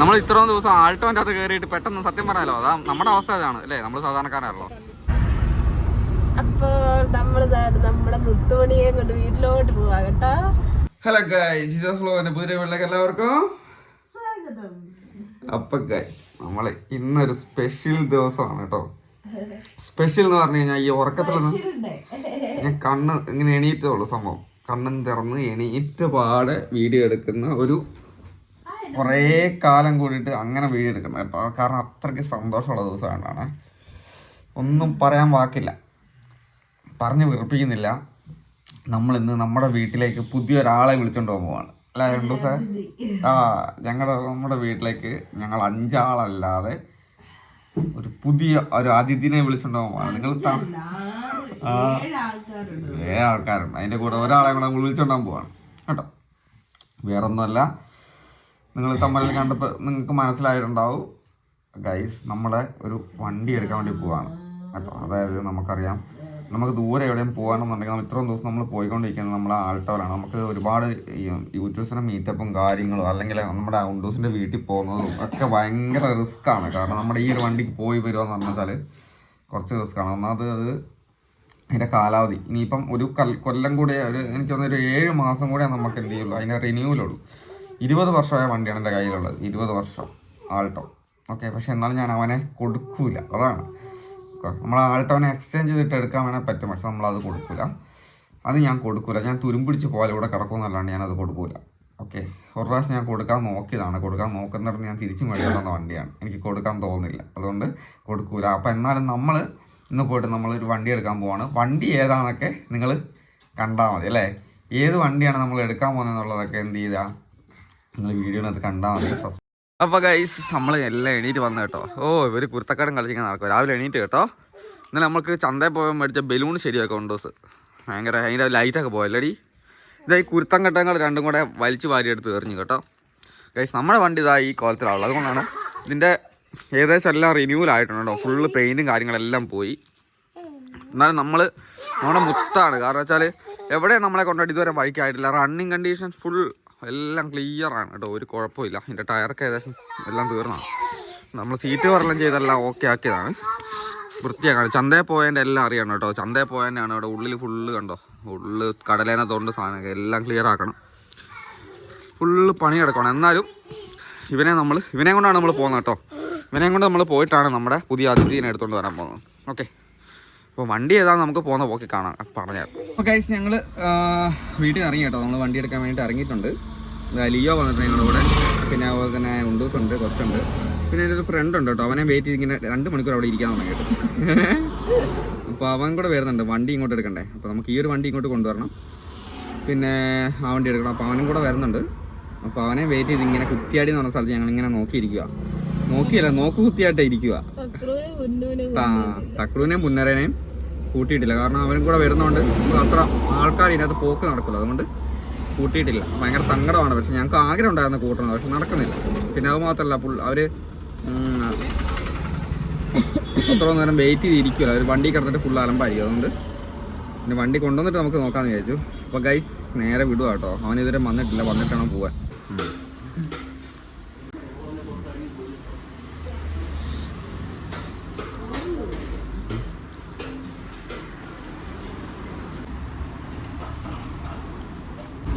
നമ്മൾ ഇത്രയും ദിവസം ആൾട്ടോന്റെ അകത്ത് കയറിയിട്ട് പെട്ടെന്ന് സത്യം പറയാലോ അതാ നമ്മുടെ അവസ്ഥ ഇതാണ് അല്ലേ? നമ്മൾ സാധാരണക്കാരാണല്ലോ. അപ്പോൾ നമ്മൾ നമ്മുടെ മുത്തുമണിയെ കൊണ്ട് വീട്ടിലോട്ട് പോവാ കേട്ടോ. ഹലോ ഗൈസ് ജീസസ് ഫ്ലോവിന്റെ പുതിയ വീട്ടിലേക്ക് എല്ലാവർക്കും സ്വാഗതം. അപ്പൊ ഗൈസ് നമ്മളെ ഇന്നൊരു സ്പെഷ്യൽ ദിവസമാണ് കേട്ടോ. സ്പെഷ്യൽ എന്ന് പറഞ്ഞു കഴിഞ്ഞാൽ ഈ ഉറക്കത്തിലൊന്നും ഞാൻ കണ്ണ് ഇങ്ങനെ എണീറ്റേ ഉള്ളൂ സംഭവം. കണ്ണും തുറന്ന് എണീറ്റ പാടെ വീഡിയോ എടുക്കുന്ന ഒരു കുറേ കാലം കൂടിയിട്ട് അങ്ങനെ വീഡിയോ എടുക്കുന്നത് കേട്ടോ കാരണം അത്രയ്ക്ക് സന്തോഷമുള്ള ദിവസമായിട്ടാണ് ഒന്നും പറയാൻ വാക്കില്ല. പറഞ്ഞ് വെറുപ്പിക്കുന്നില്ല. നമ്മൾ ഇന്ന് നമ്മുടെ വീട്ടിലേക്ക് പുതിയൊരാളെ വിളിച്ചോണ്ട് പോകുവാണ് അല്ല അല്ലേ രണ്ടു ദിവസം? ആ ഞങ്ങളുടെ നമ്മുടെ വീട്ടിലേക്ക് ഞങ്ങൾ അഞ്ചാളല്ലാതെ ഒരു പുതിയ ഒരു അതിഥിനെ വിളിച്ചോണ്ട് പോകുവാണ് നിങ്ങൾ ഏഴ് ആൾക്കാരുണ്ട് അതിന്റെ കൂടെ ഒരാളെ കൂടെ നമ്മൾ വിളിച്ചോണ്ടാൻ പോവാണ്. കേട്ടോ? വേറൊന്നുമല്ല. നിങ്ങൾ തമ്മിൽ കണ്ടപ്പോൾ നിങ്ങൾക്ക് മനസ്സിലായിട്ടുണ്ടാവും. ഗൈസ് നമ്മളെ ഒരു വണ്ടി എടുക്കാൻ വേണ്ടി പോവാണ്. കേട്ടോ അതായത് നമുക്കറിയാം നമുക്ക് ദൂരെ എവിടെയും പോകാനെന്നുണ്ടെങ്കിൽ നമ്മൾ ഇത്രയും ദിവസം നമ്മൾ പോയിക്കൊണ്ടിരിക്കുന്നത് നമ്മളെ ആൾട്ടോലാണ് നമുക്ക് ഒരുപാട് യൂട്യൂബ്സിന്റെ മീറ്റപ്പും കാര്യങ്ങളും അല്ലെങ്കിൽ നമ്മുടെ ഔട്ട്ഡോസിന്റെ വീട്ടിൽ പോകുന്നതും ഒക്കെ ഭയങ്കര റിസ്ക്കാണ് കാരണം നമ്മുടെ ഈ ഒരു വണ്ടിക്ക് പോയി വരിക എന്ന് പറഞ്ഞാൽ കുറച്ച് റിസ്ക്കാണ് ഒന്നാമത് അത് അതിന്റെ കാലാവധി. ഇനിയിപ്പം ഒരു കൊല്ലം കൂടെ ഒരു എനിക്ക് തോന്നുന്നു ഒരു ഏഴ് മാസം കൂടെ നമുക്ക് എന്ത് ചെയ്യുള്ളൂ. അതിന്റെ റിന്യൂവലുള്ളൂ ഇരുപത് വർഷമായ വണ്ടിയാണ് എന്റെ കയ്യിലുള്ളത്. ഇരുപത് വർഷം. ആൾട്ടോ. ഓക്കെ പക്ഷെ എന്നാലും ഞാൻ അവനെ കൊടുക്കൂല. അതാണ്. നമ്മൾ ആൾട്ടോനെ എക്സ്ചേഞ്ച് ചെയ്തിട്ട് എടുക്കാൻ വേണേൽ പറ്റും. പക്ഷെ നമ്മളത് കൊടുക്കൂല. അത് ഞാൻ കൊടുക്കൂല. ഞാൻ തുരുമ്പിടിച്ച് പോലെ ഇവിടെ കിടക്കുമെന്നല്ലാണ്ട് ഞാനത് കൊടുക്കൂല. ഓക്കെ ഒരു പ്രാവശ്യം ഞാൻ കൊടുക്കാൻ നോക്കിയതാണ്. കൊടുക്കാൻ നോക്കുന്നിടത്ത് ഞാൻ തിരിച്ചു മേടിക്കുന്ന വണ്ടിയാണ്. എനിക്ക് കൊടുക്കാൻ തോന്നുന്നില്ല. അതുകൊണ്ട് കൊടുക്കൂല. അപ്പം എന്നാലും നമ്മൾ ഇന്ന് പോയിട്ട് നമ്മളൊരു വണ്ടി എടുക്കാൻ പോവാണ്. വണ്ടി ഏതാണെന്നൊക്കെ നിങ്ങൾ കണ്ടാൽ മതി അല്ലേ? ഏത് വണ്ടിയാണ് നമ്മൾ എടുക്കാൻ പോകുന്നതെന്നുള്ളതൊക്കെ എന്ത് ചെയ്താൽ അപ്പൊ ഗൈസ് നമ്മൾ എല്ലാം എണീറ്റ് വന്നു കേട്ടോ. ഓ ഇവർ കുരുത്തക്കാടൻ കളിച്ചിങ്ങനെ നടക്കും. രാവിലെ എണീറ്റ് കേട്ടോ. ഇന്നലെ നമ്മൾക്ക് ചന്തയിൽ പോകാൻ മേടിച്ച ബലൂൺ ശരിയാക്കും കൊണ്ടോസ് ഭയങ്കര അതിന്റെ ലൈറ്റൊക്കെ പോയല്ലടി. ഇതാ ഈ കുരുത്തം കെട്ടങ്ങൾ രണ്ടും കൂടെ വലിച്ചു വാരിയെടുത്ത് എറിഞ്ഞു കേട്ടോ. ഗൈസ് നമ്മുടെ വണ്ടി ഇതാ ഈ കോലത്തിലുള്ളത് അതുകൊണ്ടാണ് ഇതിന്റെ ഏകദേശം എല്ലാം റിന്യൂവൽ ആയിട്ടുണ്ട് കേട്ടോ. ഫുള്ള് പെയിന്റും കാര്യങ്ങളെല്ലാം പോയി. എന്നാലും നമ്മൾ നമ്മുടെ മുത്താണ്. കാരണം വെച്ചാൽ എവിടെ നമ്മളെ കൊണ്ടുപോയിട്ട് ഇതുവരെ വഴിക്കായിട്ടില്ല. റണ്ണിങ് കണ്ടീഷൻ ഫുൾ എല്ലാം ക്ലിയർ ആണ് കേട്ടോ. ഒരു കുഴപ്പമില്ല. എന്റെ ടയറൊക്കെ ഏകദേശം എല്ലാം തീർന്നാണ് നമ്മൾ സീറ്റ് വരെല്ലാം ചെയ്തെല്ലാം ഓക്കെ ആക്കിയതാണ്. വൃത്തിയാക്കാണ്. ചന്തയിൽ പോയതിന്റെ എല്ലാം അറിയണം കേട്ടോ. ചന്തയിൽ പോയതിനാണ് അവിടെ ഉള്ളിൽ ഫുള്ള് കണ്ടോ? ഉള്ളിൽ കടലേനെ തോണ്ട് സാധനമൊക്കെ എല്ലാം ക്ലിയർ ആക്കണം. ഫുള്ള് പണി കിടക്കണം എന്നാലും ഇവനെ നമ്മൾ ഇവനെ കൊണ്ടാണ് നമ്മൾ പോകുന്നത് കേട്ടോ. ഇവനെ കൊണ്ട് നമ്മൾ പോയിട്ടാണ് നമ്മുടെ പുതിയ അതിഥീനെ എടുത്തുകൊണ്ട് വരാൻ പോകുന്നത്. ഓക്കെ അപ്പോൾ വണ്ടി ഏതാണെന്ന് നമുക്ക് പോകുന്ന പോക്കി കാണാം പറഞ്ഞു. അപ്പോൾ ഗൈസ് ഞങ്ങൾ വീട്ടിൽ ഇറങ്ങി കേട്ടോ. നമ്മൾ വണ്ടി എടുക്കാൻ വേണ്ടിയിട്ട് ഇറങ്ങിയിട്ടുണ്ട്. ലിയോ വന്നിട്ടുണ്ട് ഞങ്ങളുടെ കൂടെ. പിന്നെ അതുപോലെ തന്നെ ഉണ്ടൂസ് ഉണ്ട് കൊച്ചുണ്ട് പിന്നെ എന്റെ ഒരു ഫ്രണ്ട് ഉണ്ട് കേട്ടോ. അവനെ വെയിറ്റ് ഇങ്ങനെ രണ്ട് മണിക്കൂർ അവിടെ ഇരിക്കാൻ തുടങ്ങി കേട്ടോ അപ്പോൾ അവൻ കൂടെ വരുന്നുണ്ട് വണ്ടി ഇങ്ങോട്ട് എടുക്കണ്ടേ. അപ്പോൾ നമുക്ക് ഈ ഒരു വണ്ടി ഇങ്ങോട്ട് കൊണ്ടുവരണം. പിന്നെ ആ വണ്ടി എടുക്കണം. അപ്പോൾ അവനും കൂടെ വരുന്നുണ്ട്. അപ്പോൾ അവനെ വെയിറ്റ് ചെയ്ത് ഇങ്ങനെ കുത്തിയാടി എന്ന് പറഞ്ഞ സ്ഥലത്ത് ഞങ്ങൾ ഇങ്ങനെ നോക്കിയിരിക്കുക നോക്കിയല്ല നോക്ക് കുത്തിയായിട്ട് ഇരിക്കുക ആ തക്രുവിനെയും പുന്നരനെയും കൂട്ടിയിട്ടില്ല. കാരണം അവനും കൂടെ വരുന്നതുകൊണ്ട് നമുക്ക് അത്ര ആൾക്കാർ ഇതിനകത്ത് പോക്ക് നടക്കില്ല അതുകൊണ്ട് കൂട്ടിയിട്ടില്ല. ഭയങ്കര സങ്കടമാണ്. പക്ഷെ ഞങ്ങൾക്ക് ആഗ്രഹം ഉണ്ടായിരുന്നു കൂട്ടണം. പക്ഷെ നടക്കുന്നില്ല. പിന്നെ അത് മാത്രമല്ല പുൾ അവർ അത്ര നേരം വെയിറ്റ് ചെയ്തിരിക്കുമല്ലോ അവർ വണ്ടി കിടന്നിട്ട് ഫുൾ അലമ്പായിരിക്കും. അതുകൊണ്ട് പിന്നെ വണ്ടി കൊണ്ടുവന്നിട്ട് നമുക്ക് നോക്കാന്ന് വിചാരിച്ചു. അപ്പോൾ ഗൈസ് നേരെ വിടുക കേട്ടോ. അവൻ ഇതുവരെ വന്നിട്ടില്ല. വന്നിട്ടാണോ പോവാൻ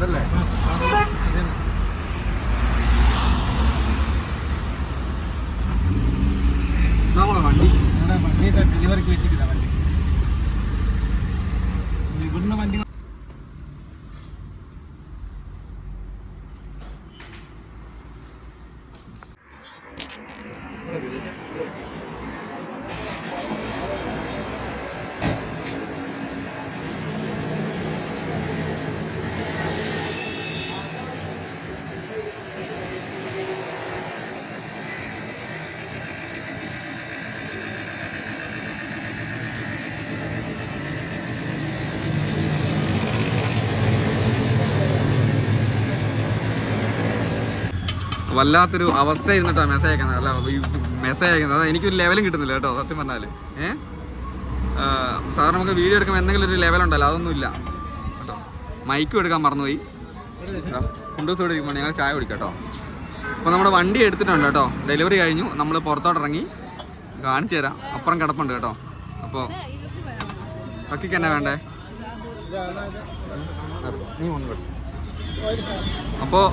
ഇതല്ലേ നമ്മളെ വണ്ടി. ഡെലിവറിക്ക് വെച്ചിട്ടില്ല വല്ലാത്തൊരു അവസ്ഥ ഇരുന്നിട്ടാണ് മെസ്സേജ് അയക്കുന്നത്. അല്ല മെസ്സേജ് അയക്കുന്നത്. അതാ എനിക്കൊരു ലെവലും കിട്ടുന്നില്ല കേട്ടോ സത്യം പറഞ്ഞാൽ ഏഹ് സാറിന് നമുക്ക് വീഡിയോ എടുക്കുമ്പോൾ എന്തെങ്കിലും ഒരു ലെവൽ ഉണ്ടല്ലോ അതൊന്നും ഇല്ല. കേട്ടോ. മൈക്കും എടുക്കാൻ മറന്നുപോയി. കുണ്ടൂസ് ഇവിടെ ഇരിക്കുമ്പോൾ ഞങ്ങൾ ചായ കുടിക്കാം കേട്ടോ. അപ്പോൾ നമ്മുടെ വണ്ടി എടുത്തിട്ടുണ്ട് കേട്ടോ. ഡെലിവറി കഴിഞ്ഞു. നമ്മൾ പുറത്തോട്ട് ഇറങ്ങി കാണിച്ചു തരാം. അപ്പുറം കിടപ്പുണ്ട് കേട്ടോ. അപ്പോൾ അക്കിക്ക് എന്നാ വേണ്ടേ? അപ്പോൾ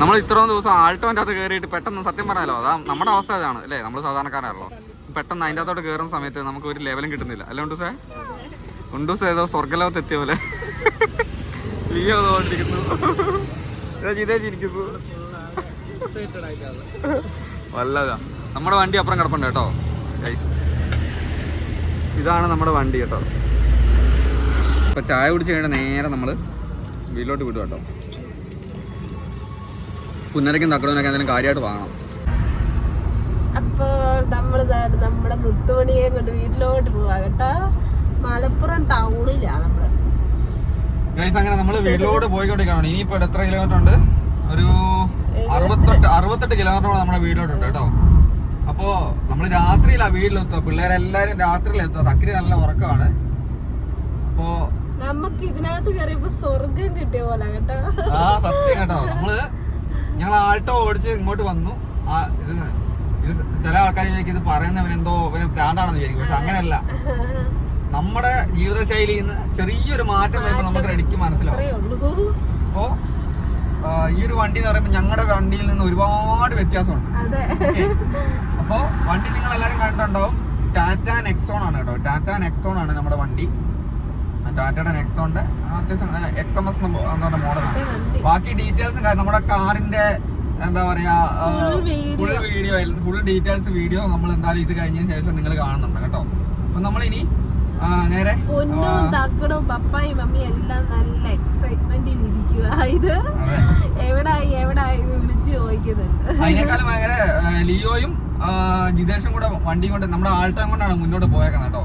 നമ്മൾ ഇത്രയും ദിവസം ആൾട്ടോന്റെ അകത്ത് കയറിയിട്ട് പെട്ടെന്ന് സത്യം പറഞ്ഞാലോ അതാ നമ്മുടെ അവസ്ഥ അതാണ് അല്ലേ? നമ്മൾ സാധാരണക്കാരാണല്ലോ. പെട്ടെന്ന് അതിന്റെ അകത്തോട്ട് കയറുന്ന സമയത്ത് നമുക്ക് ഒരു ലെവലും കിട്ടുന്നില്ല. അല്ലേ ഉണ്ടൂസേ ഉണ്ടൂസ് ഏതോ സ്വർഗലോകത്ത് എത്തിയ പോലെ. വല്ലതാ. നമ്മുടെ വണ്ടി അപ്പുറം കിടപ്പുണ്ട് കേട്ടോ ഇതാണ് നമ്മുടെ വണ്ടി കേട്ടോ. ഇപ്പൊ ചായ കുടിച്ച് കഴിഞ്ഞാൽ നേരെ നമ്മൾ വീട്ടിലോട്ട് വിടും കേട്ടോ. പുന്നരയ്ക്കും തക്കടവിനൊക്കെ എന്തെങ്കിലും കാര്യമായിട്ട് വാങ്ങണം. അപ്പോൾ നമ്മൾ നമ്മുടെ മുത്തുമണിയെ കൊണ്ട് വീട്ടിലോട്ട് പോവാ കേട്ടോ. മലപ്പുറം ടൗണിലാ നമ്മൾ. ഗൈസ് അങ്ങനെ നമ്മൾ വീട്ടിലോട്ട് പോയിക്കൊണ്ടിരിക്കണം ഇനിയിപ്പോൾ എത്ര കിലോമീറ്റർ ഉണ്ട്? ഒരു അറുപത്തെട്ട് അറുപത്തെട്ട് കിലോമീറ്റർ നമ്മുടെ വീട്ടിലോട്ടുണ്ട് കേട്ടോ. അപ്പോ നമ്മൾ രാത്രിയിലാ വീട്ടിലെത്തുക. പിള്ളേരെല്ലാരും രാത്രിയിലെത്തുക തക്കരി നല്ല ഉറക്കമാണ്. അപ്പോ നമുക്ക് ഇതിനകത്ത് കയറിയപ്പോ സ്വർഗം കിട്ടിയ പോലെ കേട്ടോ. ആ സത്യം കേട്ടോ. നമ്മൾ ഞങ്ങൾ ആൾട്ടോ ഓടിച്ച് ഇങ്ങോട്ട് വന്നു. ആ ഇത് ഇത് ചില ആൾക്കാർ വിചാരിക്കും ഇത് പറയുന്നവൻ എന്തോ ഇവന് ഭ്രാന്താണെന്ന് വിചാരിക്കും. പക്ഷെ അങ്ങനെയല്ല. നമ്മുടെ ജീവിതശൈലിയിൽ നിന്ന് ചെറിയൊരു മാറ്റം വരുമ്പോൾ നമുക്ക് ഇടയ്ക്ക് മനസ്സിലാവും. അപ്പോ ഈ ഒരു വണ്ടി എന്ന് പറയുമ്പോൾ ഞങ്ങളുടെ വണ്ടിയിൽ നിന്ന് ഒരുപാട് വ്യത്യാസമുണ്ട്. അതെ. അപ്പോ വണ്ടി നിങ്ങൾ എല്ലാവരും കണ്ടിട്ടുണ്ടാവും. ടാറ്റ നെക്സോൺ ആണ് കേട്ടോ. ടാറ്റ നെക്സോൺ ആണ് നമ്മുടെ വണ്ടി. ടാറ്റയുടെ നെക്സോണിന്റെ അത്യാവശ്യം എക്സ് എം എസ് എന്ന് പറഞ്ഞ മോഡലാണ് ബാക്കി ഡീറ്റെയിൽസും കാര്യം നമ്മുടെ കാറിന്റെ എന്താ പറയാ. Full video full details video നമ്മൾ എന്തായാലും ഇത് കഴിഞ്ഞതിന് ശേഷം നിങ്ങൾ കാണുന്നുണ്ട് കേട്ടോ. അപ്പൊ നമ്മൾ ഇനി നേരെ പൊന്നും തക്കടും പപ്പായും മമ്മിയും എല്ലാം നല്ല എക്സൈറ്റ്മെന്റിൽ ഇരിക്കുക ഇത് അതെ. എവിടായി എവിടായി എന്ന് വിളിച്ചു ചോദിക്കുന്നുണ്ട്. അതിനേക്കാളും ഭയങ്കര ലിയോയും ജിതേഷും കൂടെ വണ്ടിയും കൊണ്ട് നമ്മുടെ ആൾട്ടം കൊണ്ടാണ് മുന്നോട്ട് പോയേക്കുന്നത് കേട്ടോ.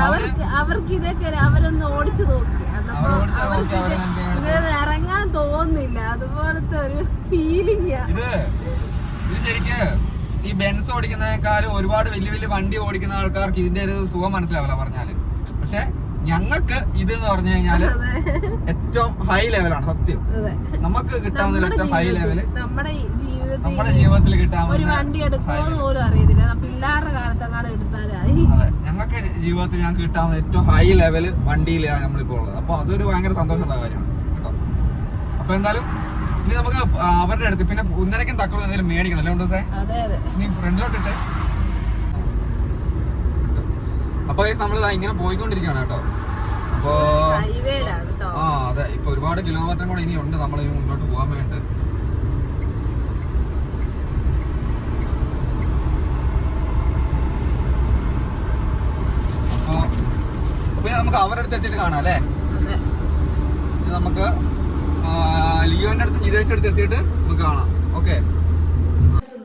അവർക്ക് അവർക്ക് ഇതൊക്കെ അവരൊന്ന് ഓടിച്ചു നോക്കി. അതപ്പോ അവർക്ക് ഇത് ഇറങ്ങാൻ തോന്നില്ല അതുപോലത്തെ ഒരു ഫീലിംഗ് ഈ ബെൻസ് ഓടിക്കുന്നതിനേക്കാളും ഒരുപാട് വലിയ വലിയ വണ്ടി ഓടിക്കുന്ന ആൾക്കാർക്ക് ഇതിന്റെ ഒരു സുഖം മനസ്സിലാവില്ല പറഞ്ഞാൽ. പക്ഷെ ഞങ്ങൾക്ക് ഇത് എന്ന് പറഞ്ഞു കഴിഞ്ഞാൽ ഏറ്റവും ഹൈ ലെവലാണ് സത്യം. നമുക്ക് കിട്ടാവുന്ന ഏറ്റവും ഹൈ ലെവൽ നമ്മുടെ ജീവിതത്തിൽ നമ്മുടെ ജീവിതത്തിൽ ഒരു വണ്ടി എടുക്കുമെന്ന് പോലും അറിയത്തില്ല. പിള്ളേരുടെ കാലത്തെങ്ങാണ് എടുത്താലായി. അതെ. ഞങ്ങൾക്ക് ജീവിതത്തിൽ ഞങ്ങൾക്ക് കിട്ടാവുന്ന ഏറ്റവും ഹൈ ലെവൽ വണ്ടിയിലാണ് നമ്മളിപ്പോൾ ഉള്ളത്. അപ്പൊ അതൊരു ഭയങ്കര സന്തോഷമുള്ള കാര്യമാണ് കേട്ടോ. അപ്പൊ എന്തായാലും ഇനി നമുക്ക് അവരുടെ അടുത്ത് പിന്നെ ഒന്നരക്കും തക്കളും എന്തെങ്കിലും മേടിക്കണം അല്ലേ ഉണ്ടോ സേ അതെ അതെ. നീ ഫ്രണ്ടിലോട്ടിട്ട് അപ്പൊ നമ്മൾ ഇങ്ങനെ പോയിക്കൊണ്ടിരിക്കുകയാണ് കേട്ടോ. അപ്പോ ആ അതെ. ഇപ്പൊ ഒരുപാട് കിലോമീറ്റർ കൂടെ ഇനി ഉണ്ട് നമ്മൾ ഇനി മുന്നോട്ട് പോകാൻ വേണ്ടി അപ്പോ അപ്പൊ നമുക്ക് അവരുടെ അടുത്ത് എത്തിയിട്ട് കാണാം അല്ലേ? നമുക്ക് ലിയോന്റെ അടുത്ത് ജിതേഷിന്റെ അടുത്ത് എത്തിയിട്ട് നമുക്ക് കാണാം. ഓക്കെ.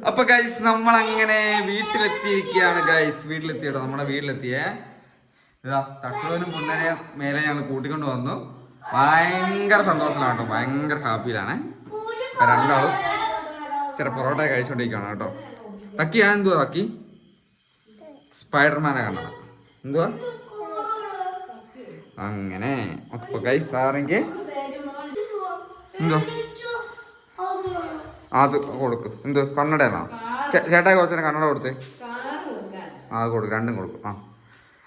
അപ്പൊ ഗൈസ് നമ്മൾ അങ്ങനെ വീട്ടിലെത്തിയിരിക്കുകയാണ് ഗൈസ് വീട്ടിലെത്തിയിട്ടോ നമ്മുടെ വീട്ടിലെത്തിയേ. ഇതാ തക്കുളൂരും പുന്നരെയും മേലെ ഞങ്ങൾ കൂട്ടിക്കൊണ്ട് വന്നു. ഭയങ്കര സന്തോഷത്തിലാണ് കേട്ടോ ഭയങ്കര ഹാപ്പിയിലാണ് രണ്ടാളും ചില പൊറോട്ട കഴിച്ചോണ്ടിരിക്കുകയാണ് കേട്ടോ. തക്കി ഞാൻ എന്തുവാ തക്കി? സ്പൈഡർമാനെ കണ്ടത്. എന്തുവാ? അങ്ങനെ. അപ്പൊ ഗൈസ് താറെങ്കിൽ എന്തോ അത് കൊടുക്ക്. എന്ത്? കണ്ണടയാണോ? ചേട്ടായി കുറച്ചു കണ്ണട കൊടുത്തേ. ആ അത് കൊടുക്കും. രണ്ടും കൊടുക്കും. ആ.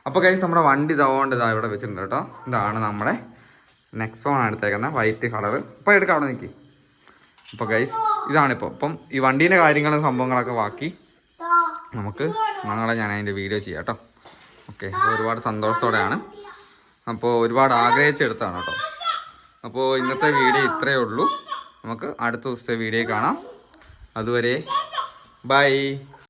അപ്പോൾ കഴിച്ച് നമ്മുടെ വണ്ടി ഇതാവേണ്ട ഇതാ ഇവിടെ വെച്ചിട്ടുണ്ട് കേട്ടോ. ഇതാണ് നമ്മുടെ നെക്സോൺ ആണ് വൈറ്റ് കളർ ഇപ്പോൾ എടുക്കാം അവിടെ നിൽക്കി അപ്പോൾ ഗൈസ് ഇതാണിപ്പോൾ അപ്പം ഈ വണ്ടീന്റെ കാര്യങ്ങളും സംഭവങ്ങളൊക്കെ ബാക്കി നമുക്ക് നാളെ ഞാൻ അതിന്റെ വീഡിയോ ചെയ്യാം കേട്ടോ. ഓക്കെ ഒരുപാട് സന്തോഷത്തോടെയാണ്. അപ്പോൾ ഒരുപാട് ആഗ്രഹിച്ചെടുത്താണ് കേട്ടോ. അപ്പോൾ ഇന്നത്തെ വീഡിയോ ഇത്രയേ ഉള്ളൂ. നമുക്ക് അടുത്ത ദിവസത്തെ വീഡിയോ കാണാം. അതുവരെ ബൈ